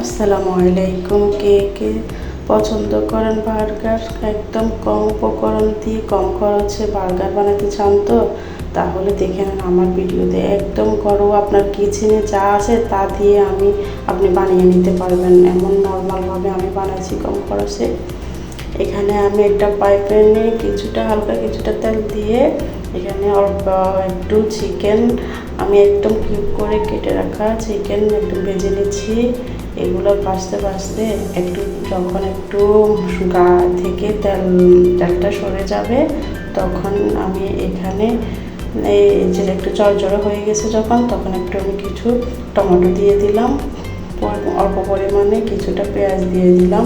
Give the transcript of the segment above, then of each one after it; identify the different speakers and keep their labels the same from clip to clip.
Speaker 1: আসসালামু আলাইকুম, কে কে পছন্দ করেন বার্গার? একদম কম উপকরণ দিয়ে কম খরচে বার্গার বানাতে চান তো? তাহলে দেখে নেন আমার ভিডিওতে একদম করো আপনার কিচেনে যা আছে তা দিয়ে আমি, আপনি বানিয়ে নিতে পারবেন। এমন নর্মালভাবে আমি বানাইছি কম খরচে। এখানে আমি একটা পাইপ্যানে কিছুটা হালকা কিছুটা তেল দিয়ে এখানে অল্প একটু চিকেন আমি একদম কিউব করে কেটে রাখা চিকেন একটু ভেজে নিচ্ছি। এগুলো ভাজতে ভাজতে একটু যখন একটু গা থেকে তেল, তেলটা সরে যাবে তখন আমি এখানে এই যে একটু চড়চড়ে হয়ে গেছে যখন, তখন একটু আমি কিছু টমেটো দিয়ে দিলাম। অল্প পরিমাণে কিছুটা পেঁয়াজ দিয়ে দিলাম।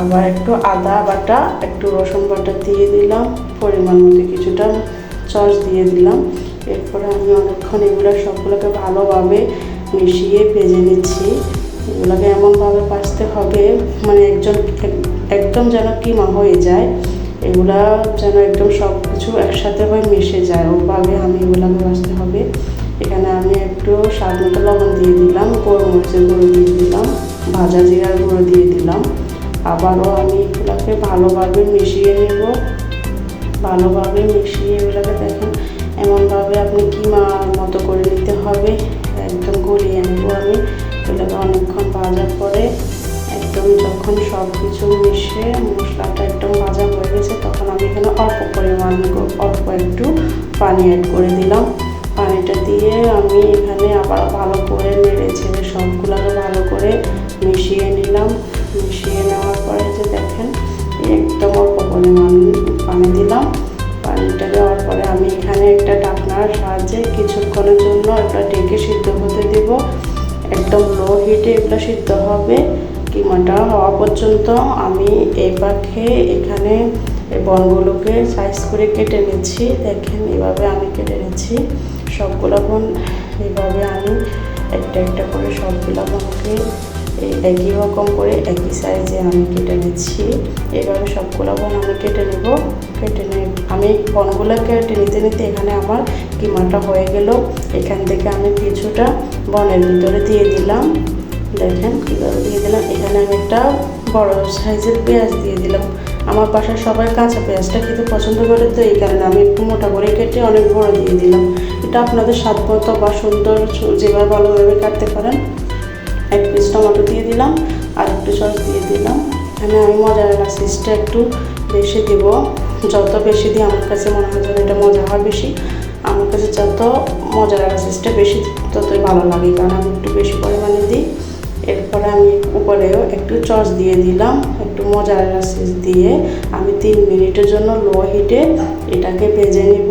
Speaker 1: আবার একটু আদা বাটা, একটু রসুন বাটা দিয়ে দিলাম, পরিমাণ মতো কিছুটা সস দিয়ে দিলাম। এরপরে আমি অনেকক্ষণ এগুলো সবগুলোকে ভালোভাবে মিশিয়ে ভেজে নিচ্ছি। এগুলোকে এমনভাবে ভাজতে হবে মানে একজন, একদম যেন কিমা হয়ে যায়, এগুলা যেন একদম সব কিছু একসাথে হয়ে মিশে যায়। ওভাবে আমি এগুলোকে ভাজতে হবে। এখানে আমি একটু স্বাদ মতো লবণ দিয়ে দিলাম, গোলমরিচের গুঁড়ো দিয়ে দিলাম, ভাজা জিরার গুঁড়ো দিয়ে দিলাম। আবারও আমি এগুলোকে ভালোভাবে মিশিয়ে নেব। ভালোভাবে মিশিয়ে এগুলোকে দেখেন, এমনভাবে আপনি কিমা মতো করে নিতে হবে। একদম গলিয়ে নেব আমি। এগুলোকে অনেকক্ষণ ভাজার পরে একদম যখন সব কিছু মিশে মশলাটা একদম ভাজা হয়ে গেছে, তখন আমি এখানে অল্প পরিমাণ অল্প একটু পানি অ্যাড করে দিলাম। পানিটা দিয়ে আমি এখানে আবার ভালো করে নেড়ে ছেড়ে সবগুলোকে ভালো করে এখানে একটা ডাকনার সাহায্যে কিছুক্ষণের জন্য একটা ডেকে সিদ্ধ হতে দেব। একদম লো হিটে এগুলো সিদ্ধ হবে। কিমাটা হওয়া পর্যন্ত আমি এই পাখে এখানে বনগুলোকে সাইজ করে কেটে নিচ্ছি। দেখেন এভাবে আমি কেটে নিচ্ছি। সবগুলো বন এভাবে আমি একটা একটা করে সবগুলো বনকে একই রকম করে একই সাইজে আমি কেটে নিচ্ছি। এইভাবে সবগুলো বন আমি কেটে নেব, কেটে নিয়ে আমি বনগুলো কেটে নিতে নিতে এখানে আমার কিমাটা হয়ে গেল। এখান থেকে আমি কিছুটা বনের ভিতরে দিয়ে দিলাম। দেখেন কীভাবে দিয়ে দিলাম। এখানে আমি একটা বড় সাইজের পেঁয়াজ দিয়ে দিলাম। আমার বাসায় সবাই কাঁচা পেঁয়াজটা খেতে পছন্দ করে, তো এই কারণে আমি একটু মোটা করে কেটে অনেক বড় দিয়ে দিলাম। এটা আপনাদের স্বাদ বা সুন্দর যেভাবে ভালোভাবে কাটতে পারেন এক পিস টমেটো দিয়ে দিলাম, আর একটু সস দিয়ে দিলাম। এখানে আমি মজারেলা সিসটা একটু বেশি দিব। যত বেশি দিই, আমার কাছে মনে হয় যেন এটা মজা হয় বেশি। আমার কাছে যত মজারেলা সিসটা বেশি, ততই ভালো লাগে, কারণ আমি একটু বেশি পরিমাণে দিই। এরপরে আমি উপরেও একটু চস দিয়ে দিলাম, একটু মজারেলা সিস দিয়ে। আমি তিন মিনিটের জন্য লো হিটে এটাকে ভেজে নিব।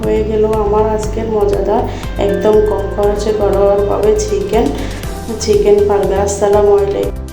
Speaker 1: হয়ে গেল আমার আজকের মজাদার একদম কম খরচে ঘরোয়াভাবে চিকেন চিকেন পারবে। আসসালামু আলাইকুম।